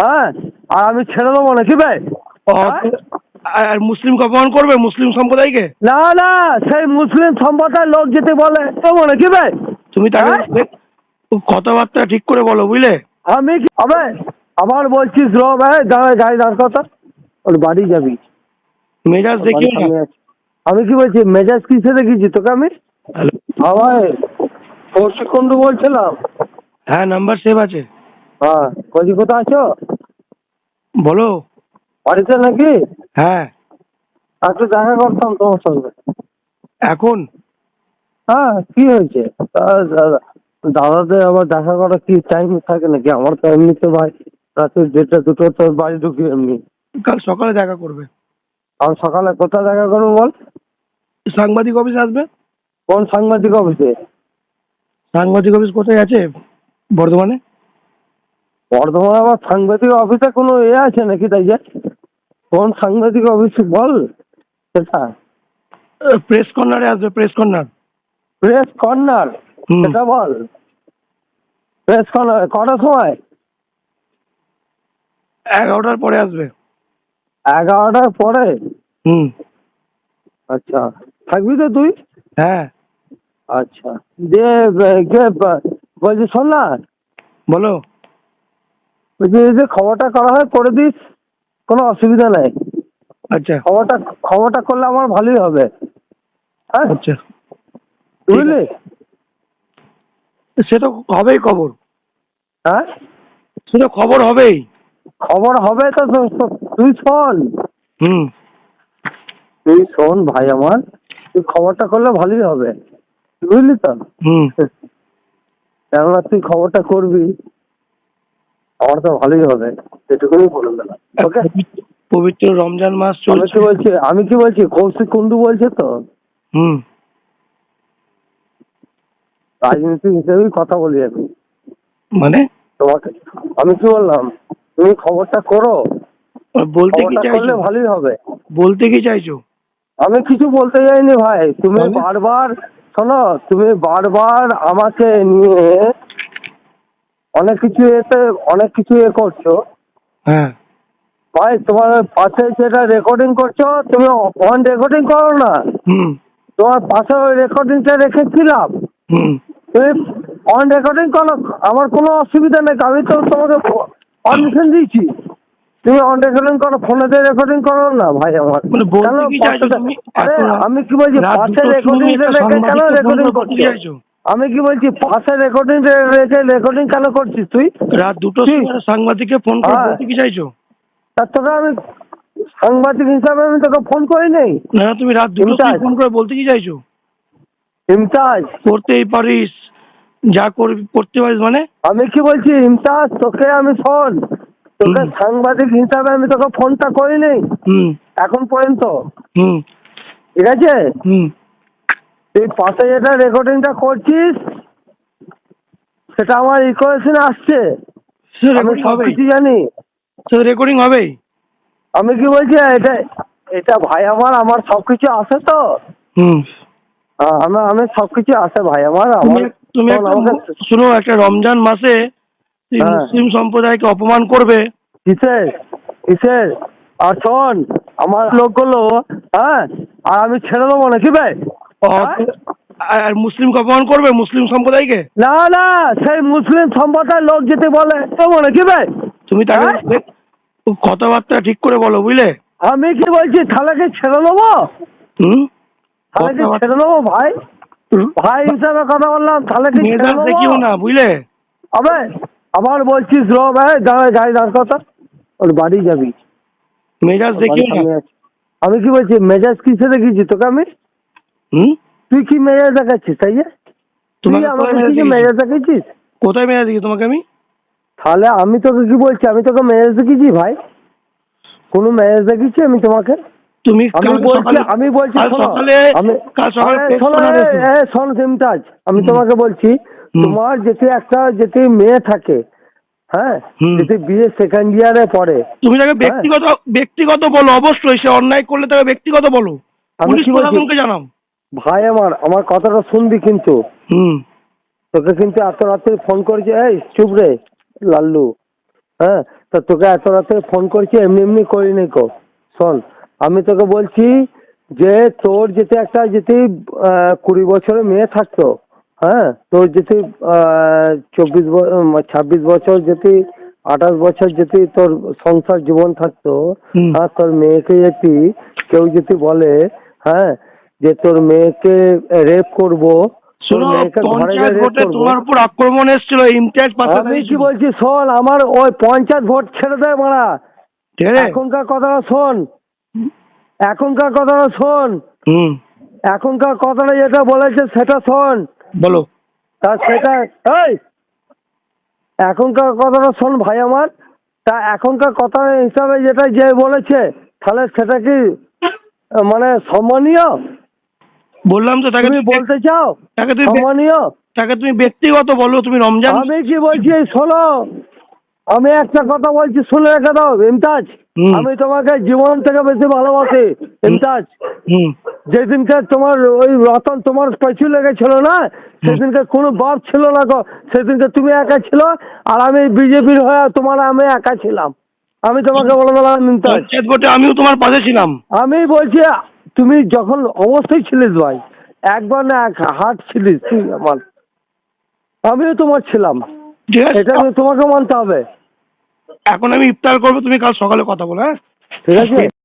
হ্যাঁ আর আমি ছেড়ে দেবো নাকি ভাই? হ্যাঁ? আর মুসলিমকে অপমান করবে মুসলিম সম্প্রদায়কে? না না সেই মুসলিম সম্প্রদায়ের লোক যেতে বলে দেবো নাকি ভাই? তুমি তাকে হ্যাঁ? কথাবার্তা ঠিক করে বলো বুঝলে? আমি কি হবে আবার বলছিস র ভাই দাঁড়া গাড়ি দাঁড় কথা ওর বাড়ি যাবি। মেজাজ দেখি। আমি কি বলছি মেজাজ কিসে দেখেছি তোকে আমি? হ্যাঁ ভাই কৌশিক বলছিলাম। হ্যাঁ নাম্বার সেভ আছে। হ্যাঁ। কজি কোথায় আছো? বলো। বাড়িতে নাকি? হ্যাঁ। একটু দেখা করতাম তোমার সঙ্গে। এখন? হ্যাঁ কি হয়েছে? দাদাদের আবার দেখা করার কি টাইম থাকে নাকি? আমার তো এমনিতে ভাই রাতে দেড়টা দুটো তো বাড়ি ঢুকি এমনি। কাল সকালে দেখা করবে। আমি সকালে কোথায় দেখা করব বল? সাংবাদিক অফিস আসবে? কোন সাংবাদিক অফিসে সাংবাদিক অফিস কোথায় আছে বর্ধমানে? বর্ধমানে আবার সাংবাদিক অফিসে কোনো এ আছে নাকি তাই যে? কোন সাংবাদিক অফিস বল সেটা। প্রেস কর্নারে আসবে প্রেস কর্নার প্রেস কর্নার। সেটা বল। প্রেস কর্নার কটার সময়? এগারোটার পরে আসবে। এগারোটার পরে? হুম। আচ্ছা থাকবি তো তুই? হ্যাঁ। আচ্ছা যে ব- কে ব- বলছি শোন না। বলো। বলছি এই যে খবরটা করা হয় করে দিস কোনো অসুবিধা নেই। আচ্ছা। খবরটা খবরটা করলে আমার ভালোই হবে। হ্যাঁ? আচ্ছা। বুঝলি? সেটা হবেই খবর। হ্যাঁ? সেটা খবর হবেই। খবর হবে তো তুই শোন। হুম। তুই শোন ভাই আমার তুই খবরটা করলে ভালোই হবে। বুঝলি তো? হুম। কেননা তুই খবরটা করবি। আমার তো ভালোই হবে এটুকুনি বলে দিলাম ওকে পবিত্র রমজান মাস চলছে কি বলছি? আমি কি বলছি? কৌশিক কুন্ডু বলছে তো? হুম। রাজনীতি হিসেবেই কথা বলি আমি। মানে? তোমাকে আমি কি বললাম? তুমি খবরটা করো। বলতে কি করলে চাইছো? ভালোই হবে। বলতে কি চাইছো? আমি কিছু বলতে যাইনি ভাই। তুমি বারবার শোনো তুমি বারবার আমাকে নিয়ে অনেক কিছু এতে অনেক কিছু এ করছ। হ্যাঁ। ভাই তোমার পাশে যেটা রেকর্ডিং করছ তুমি অন রেকর্ডিং করো না। হুম। তোমার পাশে ওই রেকর্ডিংটা রেখেছিলাম। হুম। তুমি অন রেকর্ডিং করো আমার কোনো অসুবিধা নেই। আমি তো তোমাকে পারমিশন দিয়েছি। তুমি অন রেকর্ডিং করো ফোনে দিয়ে রেকর্ডিং করো না ভাই আমার। মানে আমি কি বলছি পাশে রেকর্ডিং রেখে কেন রেকর্ডিং করে বলতে করছিস চাইছো? আমি কি বলছি পাশে রেকর্ডিং রেখে রেকর্ডিং কেন করছিস তুই? রাত দুটো? সাংবাদিককে ফোন করে হ্যাঁ। কি চাইছো? তার তোকে আমি সাংবাদিক হিসাবে আমি তোকে ফোন করি নেই? না তুমি রাত দুটো ফোন করে বলতে কি চাইছো? ইমতাজ। করতেই পারিস যা করবি করতে পারিস মানে? আমি কি বলছি ইমতাজ তোকে আমি শোন তোকে সাংবাদিক হিসাবে আমি তোকে ফোনটা করি নেই? হুম। এখন পর্যন্ত। হুম। ঠিক আছে? হুম। তুই পাশে যেটা রেকর্ডিংটা করছিস? সেটা আমার ইকুয়েশনে আসছে। আমি সব কিছু জানি। সে রেকর্ডিং হবেই আমি কি বলছি এটা এটা ভাই আমার আমার সব কিছু আছে তো? হুম। আমার আমি সব কিছু আছে ভাই আমার তুমি আমার তুমি শোন, একটা রমজান মাসে এই হ্যাঁ। মুসলিম সম্প্রদায়কে অপমান করবে। কিসের? কিসের? আর শোন আমার লোকগুলো হ্যাঁ আর আমি ছেড়ে দেবো নাকি ভাই? আর মুসলিমকে অপমান করবে মুসলিম সম্প্রদায়কে? না না সেই মুসলিম সম্প্রদায়ের লোক যেতে বলে। দেবো নাকি ভাই? তুমি তাকে হ্যাঁ? কথাবার্তা ঠিক করে বলো বুঝলে? আমি কি বলছি তাহলে কি ছেড়ে দেবো? হুম? তাহলে কি ছেড়ে দেবো ভাই? ভাই হিসাবে কথা বললাম তাহলে কি ছেড়ে দেবো দেখিও না বুঝলে? আবে আবার বলছিস র ভাই দাঁড়া গাড়ি দাঁড় কথা ওর বাড়ি যাবি। মেজাজ দেখিও না। আমি কি বলছি মেজাজ কিসে দেখেছি তোকে আমি? হুম? তুই কি মেজাজ দেখাচ্ছিস তাই তুই আমাকে কি মেজাজ দেখাচ্ছিস? কোথায় মেজাজ দেখি তোমাকে আমি? তাহলে আমি তোকে কি বলছি? আমি তোকে মেজাজ দেখেছি ভাই? কোনো মেজাজ দেখেছি আমি তোমাকে? তুমি আমি বলছি আমি বলছি শোনো, আমি তোমাকে বলছি তোমার যেতে একটা যেতে মেয়ে থাকে হ্যাঁ। যেতে বিয়ে সেকেন্ড ইয়ারে পড়ে। তুমি তাকে হ্যাঁ। ব্যক্তিগত ব্যক্তিগত বলো অবশ্যই। সে অন্যায় করলে তাকে ব্যক্তিগত বলো। আমি কি বলছি? জানাও। ভাই আমার আমার কথাটা শুনবি কিন্তু। হুম। তোকে কিন্তু এত রাত্রে ফোন করেছে এই চুপ রে লাল্লু। হ্যাঁ? তো তোকে এত রাতে ফোন করছি এমনি এমনি করিনি কো। শোন আমি তোকে বলছি যে তোর যেতে একটা আহ, কুড়ি বছরের মেয়ে থাকতো। হ্যাঁ? তোর যদি আহ, চব্বিশ ছাব্বিশ বছর যদি আঠাশ বছর যদি তোর সংসার জীবন থাকতো। আর তোর মেয়েকে যদি কেউ যদি বলে হ্যাঁ? যে তোর মেয়েকে রেপ করব তোর মেয়েকে ঘরে পঞ্চায়েত রেপ ভোটে তোমার উপর আক্রমণ এসেছিল ইমতিয়াজ পাশে আমি কি বলছি শোন আমার ওই পঞ্চায়েত ভোট ছেড়ে দেয় মারা। এখনকার কথাটা শোন। এখনকার কথাটা শোন। এখনকার কথাটা যেটা বলেছে সেটা শোন। বলো। তা সেটা এই! এখনকার কথাটা শোন ভাই আমার। তা এখনকার কথা হিসাবে যেটা যে বলেছে তাহলে সেটা কি মানে সম্মানীয়? বললাম তো তাকে তুমি বলতে চাও? তাকে তুমি সম্মানীয় তাকে তুমি ব্যক্তিগত বলো তুমি রমজান আমি কি বলছি শোনো। আমি একটা কথা বলছি শুনে রেখে দাও ইমতাজ। আমি তোমাকে জীবন থেকে বেশি ভালোবাসি ইমতাজ। যেদিনকে তোমার ওই রতন তোমার পেছু লেগেছিল না সেদিনকে কোনো বাপ ছিল না গো সেদিনকে তুমি একা ছিল আর আমি বিজেপির হয়ে তোমার আমি একা ছিলাম। আমি তোমাকে বলে দিলাম ইমতাজ। আমিও তোমার পাশে ছিলাম। আমি বলছি তুমি যখন অবশ্যই ছিলিস ভাই একবার না এক হাট ছিলিস তুই আমার। আমিও তোমার ছিলাম। এটা তোমাকে মানতে হবে। এখন আমি ইফতার করব তুমি কাল সকালে কথা বলো হ্যাঁ? ঠিক আছে?